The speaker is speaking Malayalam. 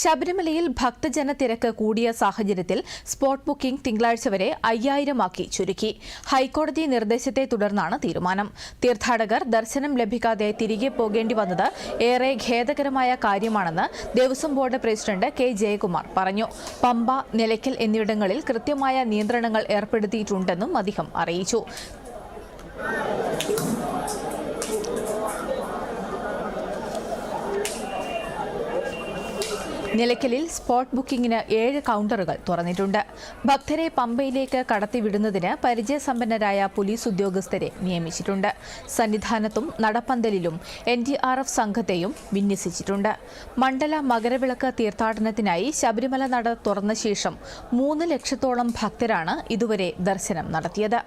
ശബരിമലയിൽ ഭക്തജന തിരക്ക് കൂടിയ സാഹചര്യത്തിൽ സ്പോട്ട് ബുക്കിംഗ് തിങ്കളാഴ്ച വരെ അയ്യായിരമാക്കി ചുരുക്കി. ഹൈക്കോടതി നിർദ്ദേശത്തെ തുടർന്നാണ് തീരുമാനം. തീർത്ഥാടകർ ദർശനം ലഭിക്കാതെ തിരികെ പോകേണ്ടി വന്നത് ഏറെ ഖേദകരമായ കാര്യമാണെന്ന് Devaswom board president K. Jayakumar പറഞ്ഞു. പമ്പ നിലയ്ക്കൽ എന്നിവിടങ്ങളിൽ കൃത്യമായ നിയന്ത്രണങ്ങൾ ഏർപ്പെടുത്തിയിട്ടുണ്ടെന്നും അദ്ദേഹം അറിയിച്ചു. നിലയ്ക്കലിൽ സ്പോട്ട് ബുക്കിംഗിന് ഏഴ് കൗണ്ടറുകൾ തുറന്നിട്ടുണ്ട്. ഭക്തരെ പമ്പയിലേക്ക് കടത്തിവിടുന്നതിന് പരിചയസമ്പന്നരായ പോലീസ് ഉദ്യോഗസ്ഥരെ നിയമിച്ചിട്ടുണ്ട്. സന്നിധാനത്തും നടപ്പന്തലിലും എൻ ഡി ആർ എഫ് സംഘത്തെയും വിന്യസിച്ചിട്ടുണ്ട്. മണ്ഡല മകരവിളക്ക് തീർത്ഥാടനത്തിനായി ശബരിമല നട തുറന്ന ശേഷം മൂന്ന് ലക്ഷത്തോളം ഭക്തരാണ് ഇതുവരെ ദർശനം നടത്തിയത്.